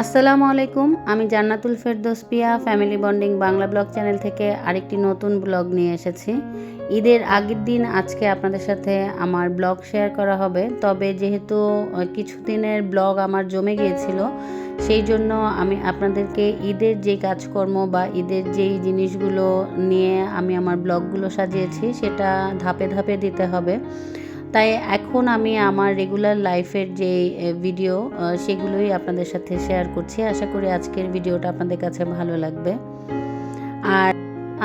আসসালামু আলাইকুম, আমি Jannatul Ferdous Piya, family bonding Bangla blog channel থেকে আরেকটি নতুন ব্লগ নিয়ে এসেছি। ঈদের আগের দিন আজকে আপনাদের সাথে আমার ব্লগ শেয়ার করা হবে, তবে যেহেতু কিছুদিনের ব্লগ আমার জমে গিয়েছিল, সেই জন্য আমি আপনাদেরকে ঈদের যে কাজকর্ম বা ঈদের যেই জিনিসগুলো নিয়ে আমি আমার ব্লগগুলো সাজিয়েছি, সেটা ধাপে ধাপে দিতে হবে। তাই এখন আমি আমার রেগুলার লাইফের যে ভিডিও সেগুলোই আপনাদের সাথে শেয়ার করছি। আশা করি আজকের ভিডিওটা আপনাদের কাছে ভালো লাগবে। আর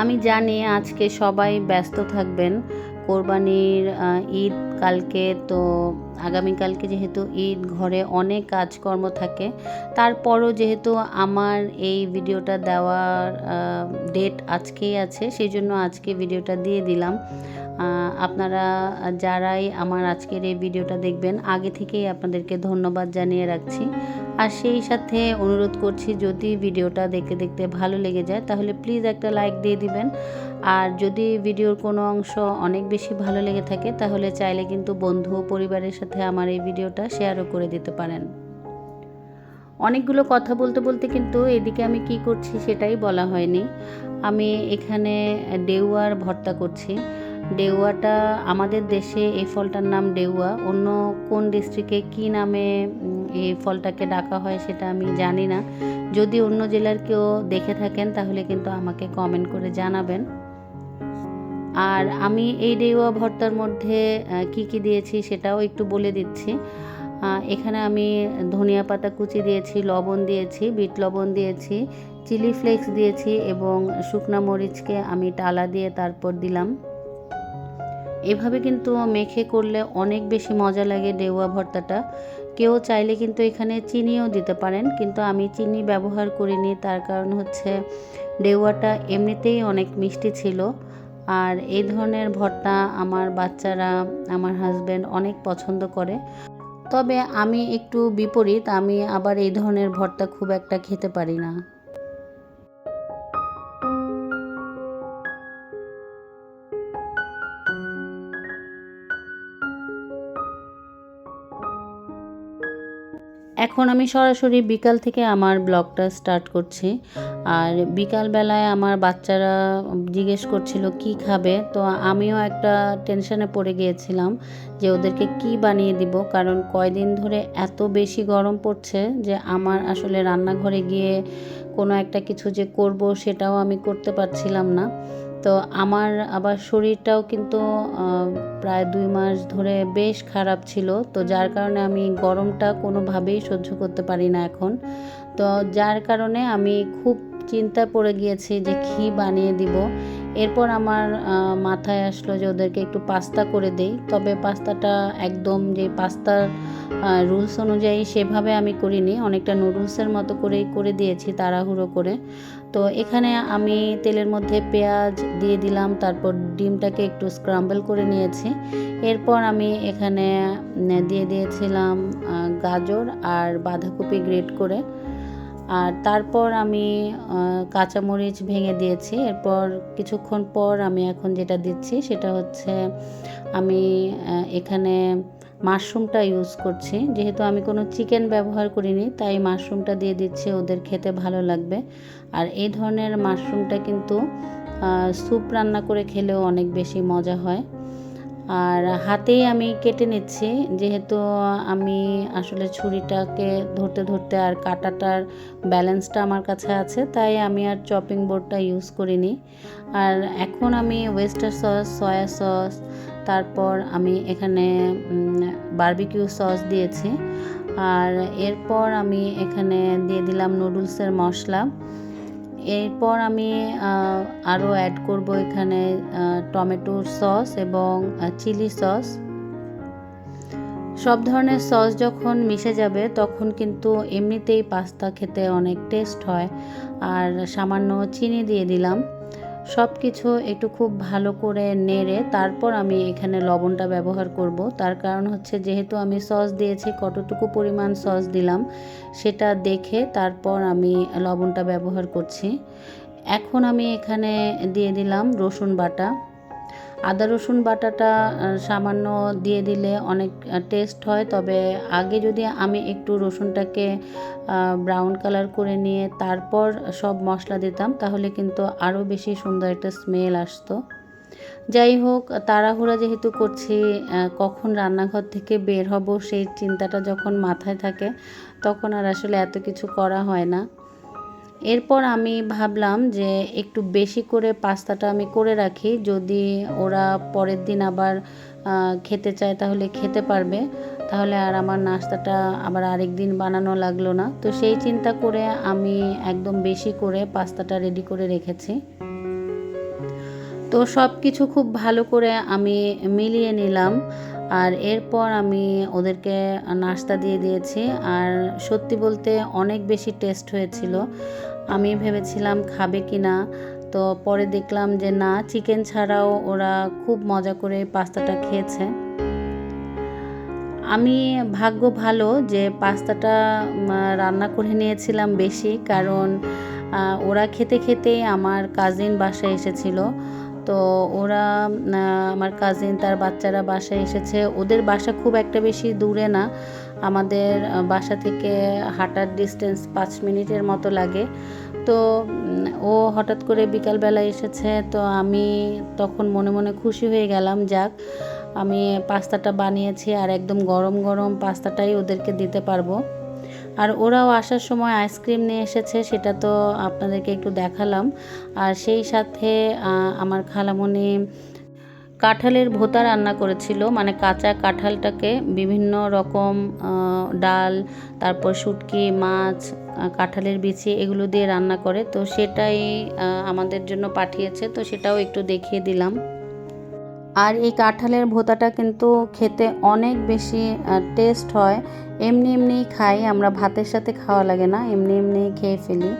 আমি জানি আজকে সবাই ব্যস্ত থাকবেন। কোরবানির ঈদ কালকে, তো আগামীকালকে যেহেতু ঈদ, ঘরে অনেক কাজকর্ম থাকে। তারপরও যেহেতু আমার এই ভিডিওটা দেওয়ার ডেট আজকেই আছে সেই জন্য আজকে ভিডিওটা দিয়ে দিলাম। আপনারা যারাই আমার আজকের এই ভিডিওটা দেখবেন, আগে থেকেই আপনাদেরকে ধন্যবাদ জানিয়ে রাখছি। আর সেই সাথে অনুরোধ করছি, যদি ভিডিওটা দেখতে দেখতে ভালো লেগে যায়, তাহলে প্লিজ একটা লাইক দিয়ে দিবেন। আর যদি ভিডিওর কোনো অংশ অনেক বেশি ভালো লেগে থাকে, তাহলে চাইলে কিন্তু বন্ধু পরিবারের সাথে আমার এই ভিডিওটা শেয়ারও করে দিতে পারেন। অনেকগুলো কথা বলতে বলতে কিন্তু এদিকে আমি কি করছি সেটাই বলা হয়নি। আমি এখানে ডেউয়ার ভর্তা করছি। ডেউয়াটা আমাদের দেশে এই ফলটার নাম ডেউয়া। অন্য কোন ডিস্ট্রিক্টে কি নামে এই ফলটাকে ডাকা হয় সেটা আমি জানি না। যদি অন্য জেলার কেউ দেখে থাকেন তাহলে কিন্তু আমাকে কমেন্ট করে জানাবেন। আর আমি এই ডেউয়া ভর্তার মধ্যে কি কি দিয়েছি সেটাও একটু বলে দিচ্ছি। এখানে আমি ধনিয়া পাতা কুচি দিয়েছি, লবণ দিয়েছি, বিট লবণ দিয়েছি, চিলি ফ্লেক্স দিয়েছি এবং শুকনা মরিচকে আমি টালা দিয়ে তারপর দিলাম। এভাবে কিন্তু মেখে করলে অনেক বেশি মজা লাগে ডেউয়া ভর্তাটা। কেউ চাইলে কিন্তু এখানে চিনিও দিতে পারেন, কিন্তু আমি চিনি ব্যবহার করিনি, তার কারণ হচ্ছে ডেউয়াটা এমনিতেই অনেক মিষ্টি ছিল। আর এই ধরনের ভর্তা আমার বাচ্চারা, আমার হাজব্যান্ড অনেক পছন্দ করে। তবে আমি একটু বিপরীত, আমি আবার এই ধরনের ভর্তা খুব একটা খেতে পারি না। এখন আমি সরাসরি বিকাল থেকে আমার ব্লগটা স্টার্ট করছি। আর বিকাল বেলায় আমার বাচ্চারা জিজ্ঞেস করছিল, কি খাবে? তো আমিও একটা টেনশনে পড়ে গিয়েছিলাম যে ওদেরকে কি বানিয়ে দিব, কারণ কয়দিন ধরে এত বেশি গরম পড়ছে যে আমার আসলে রান্নাঘরে গিয়ে কোনো একটা কিছু যে করব সেটাও আমি করতে পারছিলাম না। তো আমার আবার শরীরটাও কিন্তু প্রায় দুই মাস ধরে বেশ খারাপ ছিল। তো যার কারণে আমি গরমটা কোনোভাবেই সহ্য করতে পারি না এখন। তো যার কারণে আমি খুব চিন্তা পড়ে গিয়েছি যে কী বানিয়ে দিব। এরপর আমার মাথায় আসলো যে ওদেরকে একটু পাস্তা করে দেই। তবে পাস্তাটা একদম যে পাস্তার রুলস অনুযায়ী সেভাবে আমি করিনি। অনেকটা নুডলসের মতো করেই করে দিয়েছি তাড়াহুড়ো করে। তো এখানে আমি তেলের মধ্যে পেঁয়াজ দিয়ে দিলাম, তারপর ডিমটাকে একটু স্ক্রাম্বল করে নিয়েছি। এরপর আমি এখানে দিয়ে দিয়েছিলাম গাজর আর বাঁধাকপি গ্রেট করে। আর তারপর আমি কাঁচামরিচ ভেঙে দিয়েছি। এরপর কিছুক্ষণ পর আমি এখন যেটা দিচ্ছি সেটা হচ্ছে, আমি এখানে মাশরুমটা ইউজ করছি। যেহেতু আমি কোনো চিকেন ব্যবহার করিনি, তাই মাশরুমটা দিয়ে দিচ্ছি, ওদের খেতে ভালো লাগবে। আর এই ধরনের মাশরুমটা কিন্তু স্যুপ রান্না করে খেলেও অনেক বেশি মজা হয়। আর হাতেই আমি কেটে নিচ্ছি। যেহেতু আমি আসলে ছুরিটাকে ধরতে ধরতে আর কাটাটার ব্যালেন্সটা আমার কাছে আছে, তাই আমি আর চপিং বোর্ডটা ইউজ করিনি। আর এখন আমি ওয়েস্টার সস, সয়া সস, তারপর আমি এখানে বারবিকিউ সস দিয়েছি। আর এরপর আমি এখানে দিয়ে দিলাম নুডলসের মশলা। এরপর আমি আরও অ্যাড করব এখানে টমেটোর সস এবং চিলি সস সব ধরনের সস যখন মিশে যাবে, তখন কিন্তু এমনিতেই পাস্তা খেতে অনেক টেস্ট হয়। আর সামান্য চিনি দিয়ে দিলাম। সব কিছু একটু খুব ভালো করে নেড়ে তারপর আমি এখানে লবণটা ব্যবহার করব। তার কারণ হচ্ছে যেহেতু আমি সস দিয়েছি, কতটুকু পরিমাণ সস দিলাম সেটা দেখে তারপর আমি লবণটা ব্যবহার করছি। এখন আমি এখানে দিয়ে দিলাম রসুন বাটা। আদা, রসুন বাটাটা সামান্য দিয়ে দিলে অনেক টেস্ট হয়। তবে আগে যদি আমি একটু রসুনটাকে ব্রাউন কালার করে নিয়ে তারপর সব মশলা দিতাম, তাহলে কিন্তু আরও বেশি সুন্দর একটা স্মেল আসতো। যাই হোক, তাড়াহুড়া যেহেতু করছি কখন রান্নাঘর থেকে বের হব সেই চিন্তাটা যখন মাথায় থাকে, তখন আর আসলে এত কিছু করা হয় না। এরপর আমি ভাবলাম যে একটু বেশি করে পাস্তাটা আমি করে রাখি। যদি ওরা পরের দিন আবার খেতে চায় তাহলে খেতে পারবে। তাহলে আর আমার নাস্তাটা আবার আরেক দিন বানানো লাগল না। তো সেই চিন্তা করে আমি একদম বেশি করে পাস্তাটা রেডি করে রেখেছি। তো সব কিছু খুব ভালো করে আমি মিলিয়ে নিলাম। আর এরপর আমি ওদেরকে নাস্তা দিয়ে দিয়েছি। আর সত্যি বলতে অনেক বেশি টেস্ট হয়েছিল। আমি ভেবেছিলাম খাবে কি না, তো পরে দেখলাম যে না চিকেন ছাড়াও ওরা খুব মজা করে পাস্তাটা খেয়েছে। আমি, ভাগ্য ভালো যে পাস্তাটা রান্না করে নিয়েছিলাম বেশি, কারণ ওরা খেতে খেতেই আমার কাজিন বাসায় এসেছিল। তো ওরা আমার কাজিন তার বাচ্চারা বাসায় এসেছে। ওদের বাসা খুব একটা বেশি দূরে না। আমাদের বাসা থেকে হাঁটার ডিস্টেন্স পাঁচ মিনিটের মতো লাগে। তো ও হঠাৎ করে বিকালবেলা এসেছে। তো আমি তখন মনে মনে খুশি হয়ে গেলাম, যাক, আমি পাস্তাটা বানিয়েছি আর একদম গরম গরম পাস্তাটাই ওদেরকে দিতে পারব। আর ওরাও আসার সময় আইসক্রিম নিয়ে এসেছে, সেটা তো আপনাদেরকে একটু দেখালাম। আর সেই সাথে আমার খালামণি কাঁঠালের ভোতা রান্না করেছিল মানে কাঁচা কাঁঠালটাকে বিভিন্ন রকম ডাল, তারপর শুটকি, মাছ কাঁঠালের বিচি এগুলো দিয়ে রান্না করে। তো সেটাই আমাদের জন্য পাঠিয়েছে, তো সেটাও একটু দেখিয়ে দিলাম। আর এই কাঁঠালের ভোতাটা কিন্তু খেতে অনেক বেশি টেস্ট হয়। এমনি এমনি খাই, আমরা ভাতের সাথে খাওয়া লাগে না, এমনি এমনি খেয়ে ফেলি।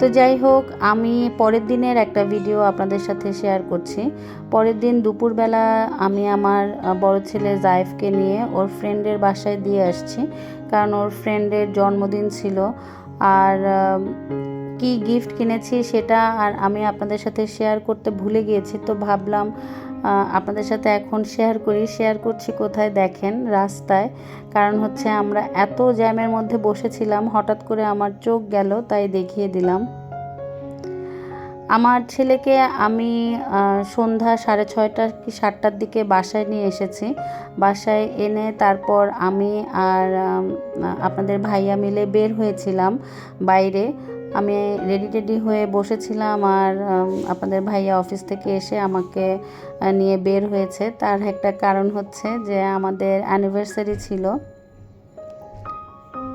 তো যাই হোক, আমি পরের দিনের একটা ভিডিও আপনাদের সাথে শেয়ার করছি। পরের দিন দুপুরবেলা আমি আমার বড় ছেলে জাইফকে নিয়ে ওর ফ্রেন্ডের বাসায় দিয়ে আসছি। কারণ ওর ফ্রেন্ডের জন্মদিন ছিল। আর কি গিফট কিনেছি সেটা আর আমি আপনাদের সাথে শেয়ার করতে ভুলে গিয়েছি। তো ভাবলাম আপনাদের সাথে এখন শেয়ার করি। শেয়ার করছি কোথায় দেখেন? রাস্তায়। কারণ হচ্ছে আমরা এত জ্যামের মধ্যে বসেছিলাম, হঠাৎ করে আমার চোখ গেল, তাই দেখিয়ে দিলাম। আমার ছেলেকে আমি সন্ধ্যা সাড়ে ছয়টা কি সাতটার দিকে বাসায় নিয়ে এসেছি। বাসায় এনে তারপর আমি আর আপনাদের ভাইয়া মিলে বের হয়েছিলাম বাইরে। আমি রেডি টেডি হয়ে বসেছিলাম আর আপনাদের ভাইয়া অফিস থেকে এসে আমাকে নিয়ে বের হয়েছে। তার একটা কারণ হচ্ছে যে আমাদের অ্যানিভার্সারি ছিল।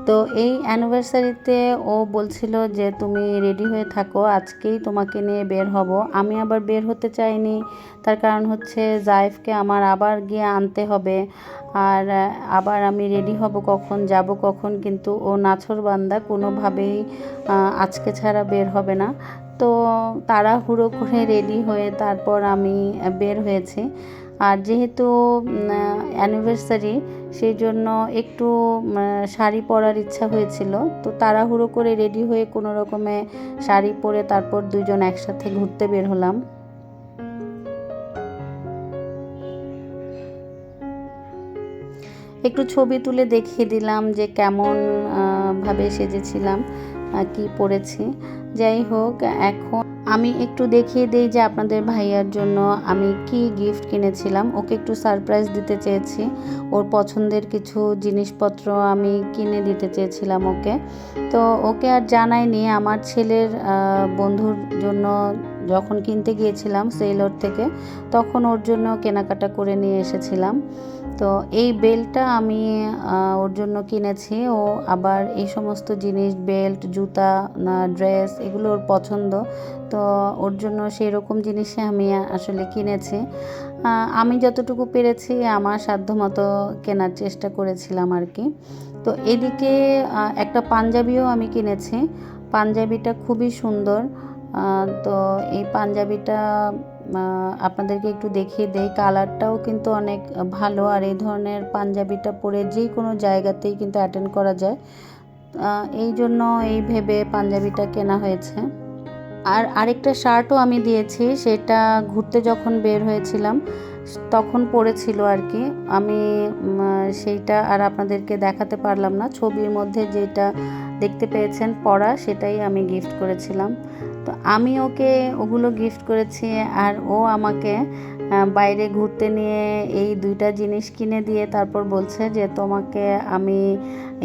তো এই অ্যানিভার্সারিতে ও বলছিল যে, তুমি রেডি হয়ে থাকো, আজকেই তোমাকে নিয়ে বের হব। আমি আবার বের হতে চাইনি। তার কারণ হচ্ছে জাইফকে আমার আবার গিয়ে আনতে হবে। আর, আবার আমি রেডি হব কখন, যাব কখন, কিন্তু ও নাছর বান্দা কোনোভাবেই আজকে ছাড়া বের হবে না। তো তাড়াহুড়ো করে রেডি হয়ে তারপর আমি বের হয়েছি। আর যেহেতু অ্যানিভার্সারি সেই জন্য একটু শাড়ি পরার ইচ্ছা হয়েছিল। তো তাড়াহুড়ো করে রেডি হয়ে কোনো রকমে শাড়ি পরে তারপর দুজন একসাথে ঘুরতে বের হলাম। একটু ছবি তুলে দেখিয়ে দিলাম যে কেমন ভাবে সেজেছিলাম কি পরেছি। যাই হোক, এখন আমি একটু দেখিয়ে দিই যে আপনাদের ভাইয়ার জন্য আমি কি গিফট কিনেছিলাম। ওকে একটু সারপ্রাইজ দিতে চেয়েছি। ওর পছন্দের কিছু জিনিসপত্র আমি কিনে দিতে চেয়েছিলাম ওকে। তো ওকে আর জানাইনি, আমার ছেলের বন্ধুর জন্য যখন কিনতে গিয়েছিলাম সেলর থেকে, তখন ওর জন্য কেনাকাটা করে নিয়ে এসেছিলাম। তো এই বেল্টটা আমি ওর জন্য কিনেছি। ও আবার এই সমস্ত জিনিস, বেল্ট, জুতা ড্রেস এগুলো ওর পছন্দ। তো ওর জন্য সেই রকম জিনিসই আমি আসলে কিনেছি। আমি যতটুকু পেরেছি আমার সাধ্যমতো কেনার চেষ্টা করেছিলাম আর কি। তো এদিকে একটা পাঞ্জাবিও আমি কিনেছি। পাঞ্জাবিটা খুবই সুন্দর। তো এই পাঞ্জাবিটা আপনাদেরকে একটু দেখিয়ে দেই কালারটাও কিন্তু অনেক ভালো আর এই ধরনের পাঞ্জাবিটা পরে যে কোনো জায়গাতেই কিন্তু অ্যাটেন্ড করা যায়। এই জন্য এই ভেবে পাঞ্জাবিটা কেনা হয়েছে। আর আরেকটা শার্টও আমি দিয়েছি, সেটা ঘুরতে যখন বের হয়েছিলাম, তখন পড়েছিল আর কি। আমি সেইটা আর আপনাদেরকে দেখাতে পারলাম না। ছবির মধ্যে যেটা দেখতে পেয়েছেন পড়া, সেটাই আমি গিফট করেছিলাম। তো আমি ওকে ওগুলো গিফট করেছি আর ও আমাকে বাইরে ঘুরতে নিয়ে এই দুইটা জিনিস কিনে দিয়ে তারপর বলছে যে তোমাকে আমি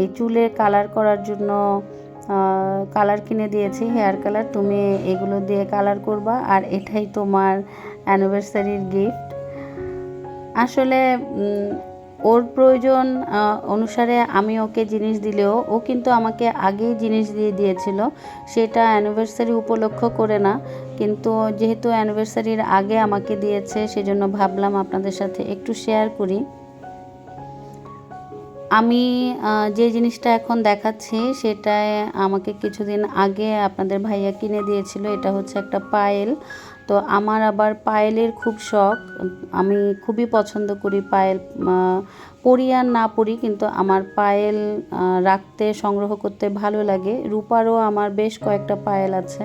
এই চুলের কালার করার জন্য কালার কিনে দিয়েছি হেয়ার কালার তুমি এগুলো দিয়ে কালার করবা আর এটাই তোমার অ্যানিভার্সারির গিফট আসলে ওর প্রয়োজন অনুসারে আমি ওকে জিনিস দিলেও, ও কিন্তু আমাকে আগেই জিনিস দিয়ে দিয়েছিল। সেটা অ্যানিভার্সারি উপলক্ষ করে না, কিন্তু যেহেতু অ্যানিভার্সারির আগে আমাকে দিয়েছে, সেজন্য ভাবলাম আপনাদের সাথে একটু শেয়ার করি। আমি যে জিনিসটা এখন দেখাচ্ছি, সেটায় আমাকে কিছুদিন আগে আপনাদের ভাইয়া কিনে দিয়েছিল, এটা হচ্ছে একটা পায়েল। তো আমার আবার পায়েলের খুব শখ। আমি খুবই পছন্দ করি পায়েল পরি আর না পরি কিন্তু আমার পায়েল রাখতে, সংগ্রহ করতে ভালো লাগে। রূপারও আমার বেশ কয়েকটা পায়েল আছে।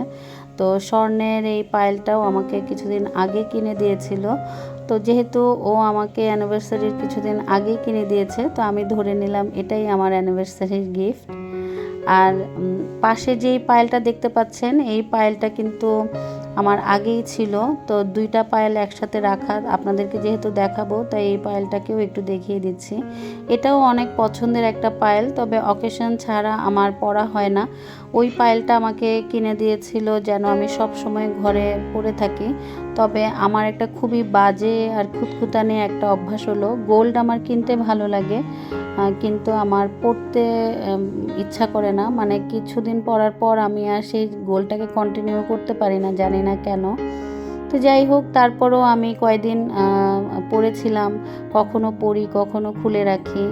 তো স্বর্ণের এই পায়েলটাও আমাকে কিছুদিন আগে কিনে দিয়েছিল। তো যেহেতু ও আমাকে অ্যানিভার্সারির কিছুদিন আগে কিনে দিয়েছে, তো আমি ধরে নিলাম এটাই আমার অ্যানিভার্সারির গিফট আর পাশে যেই পায়েলটা দেখতে পাচ্ছেন, এই পায়েলটা কিন্তু আমার আগেই ছিল, তো দুইটা পায়েল একসাথে রাখা, আপনাদেরকে যেহেতু দেখাবো, তাই এই পায়েলটাকেও একটু দেখিয়ে দিচ্ছি। এটাও অনেক পছন্দের একটা পায়েল, তবে অকেশন ছাড়া আমার পরা হয় না। ওই পায়েলটা আমাকে কিনে দিয়েছিল যেন আমি সব সময় ঘরে পরে থাকি। তবে আমার একটা খুবই বাজে আর খুঁতখুতানি একটা অভ্যাস হলো। গোল্ড আমার কিনতে ভালো লাগে কিন্তু আমার পড়তে ইচ্ছা করে না। মানে কিছুদিন পরার পর আমি আর সেই গোলটাকে কন্টিনিউ করতে পারি না, জানি না কেন। তো যাই হোক, তারপরও আমি কয়দিন পড়েছিলাম, কখনো পরি কখনো খুলে রাখি।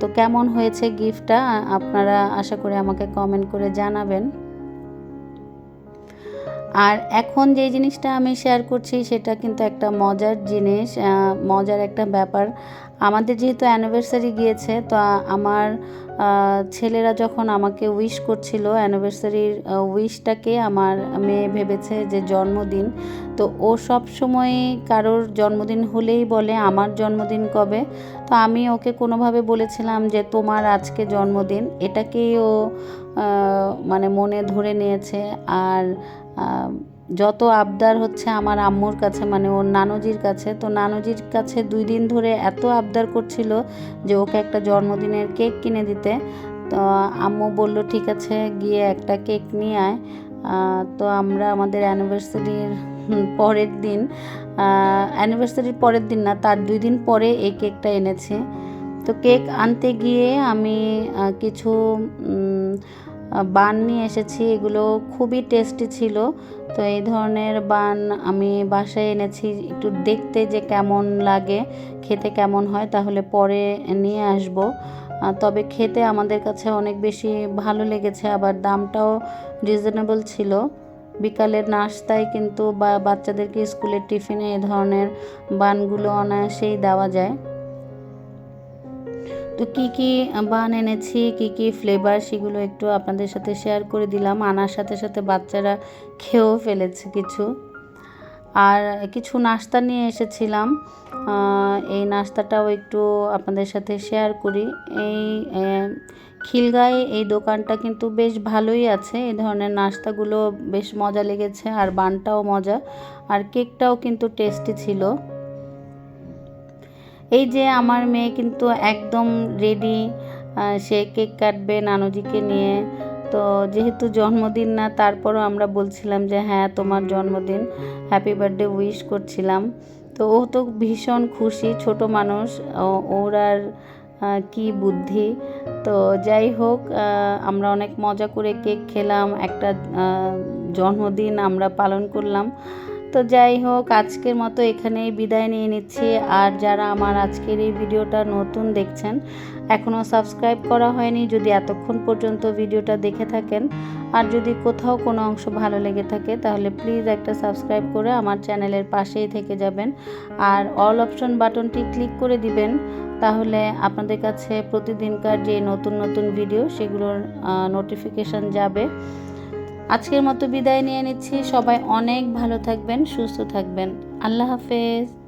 তো কেমন হয়েছে গিফটটা আপনারা আশা করি আমাকে কমেন্ট করে জানাবেন। আর এখন যে জিনিসটা আমি শেয়ার করছি সেটা কিন্তু একটা মজার জিনিস মজার একটা ব্যাপার। আমাদের যেহেতু অ্যানিভার্সারি গিয়েছে, তো আমার ছেলেরা যখন আমাকে উইশ করছিল অ্যানিভার্সারির উইশটাকে আমার মেয়ে ভেবেছে যে জন্মদিন, তো ও সব সময় কারোর জন্মদিন হলেই বলে আমার জন্মদিন কবে? তো আমি ওকে কোনোভাবে বলেছিলাম যে তোমার আজকে জন্মদিন, এটাকেই ও মানে মনে ধরে নিয়েছে। আর যত আবদার হচ্ছে আমার আম্মুর কাছে মানে ওর নানুজির কাছে, তো নানুজির কাছে দুই দিন ধরে এত আবদার করছিল যে ওকে একটা জন্মদিনের কেক কিনে দিতে। তো আম্মু বলল, ঠিক আছে, গিয়ে একটা কেক নিয়ে আয়। তো আমরা আমাদের অ্যানিভার্সারির পরের দিন অ্যানিভার্সারির পরের দিন না, তার দুই দিন পরে এই কেকটা এনেছি। তো কেক আনতে গিয়ে আমি কিছু বান নিয়ে এসেছি, এগুলো খুবই টেস্টি ছিল। তো এই ধরনের বান আমি বাসায় এনেছি, একটু দেখতে যে কেমন লাগে, খেতে কেমন হয়, তাহলে পরে নিয়ে আসব। তবে খেতে আমাদের কাছে অনেক বেশি ভালো লেগেছে, আবার দামটাও রিজনেবল ছিল। বিকালের নাস্তায় কিন্তু বা বাচ্চাদেরকে স্কুলের টিফিনে এই ধরনের বানগুলো অনায়াসেই দেওয়া যায়। তো কি কি বান এনেছি, কি কি ফ্লেভার সেগুলো একটু আপনাদের সাথে শেয়ার করে দিলাম। আনার সাথে সাথে বাচ্চারা খেয়েও ফেলেছে কিছু। আর কিছু নাস্তা নিয়ে এসেছিলাম। এই নাস্তাটাও একটু আপনাদের সাথে শেয়ার করি। এই খিলগাঁয়ে এই দোকানটা কিন্তু বেশ ভালোই আছে। এই ধরনের নাস্তাগুলো বেশ মজা লেগেছে। আর বানটাও মজা। আর কেকটাও কিন্তু টেস্টি ছিল। এই যে আমার মেয়ে কিন্তু একদম রেডি সে কেক কাটবে নানুজিকে নিয়ে। তো যেহেতু জন্মদিন না, তারপরও আমরা বলছিলাম যে হ্যাঁ তোমার জন্মদিন। হ্যাপি বার্থডে উইশ করছিলাম। তো ও তো ভীষণ খুশি, ছোট মানুষ। ওর আর কী বুদ্ধি। তো যাই হোক আমরা অনেক মজা করে কেক খেলাম। একটা জন্মদিন আমরা পালন করলাম। তো যাই হোক, আজকের মতো এখানেই বিদায় নিয়ে নিচ্ছি। আর যারা আমার আজকের এই ভিডিওটা নতুন দেখছেন, এখনও সাবস্ক্রাইব করা হয়নি, যদি এতক্ষণ পর্যন্ত ভিডিওটা দেখে থাকেন, আর যদি কোথাও কোনো অংশ ভালো লেগে থাকে, তাহলে প্লিজ একটা সাবস্ক্রাইব করে আমার চ্যানেলের পাশেই থেকে যাবেন। আর অল অপশন বাটনটি ক্লিক করে দিবেন, তাহলে আপনাদের কাছে প্রতিদিনকার যে নতুন নতুন ভিডিও, সেগুলোর নোটিফিকেশান যাবে। আজকের মতো বিদায় নিয়ে নিচ্ছি। সবাই অনেক ভালো থাকবেন সুস্থ থাকবেন। আল্লাহ হাফেজ।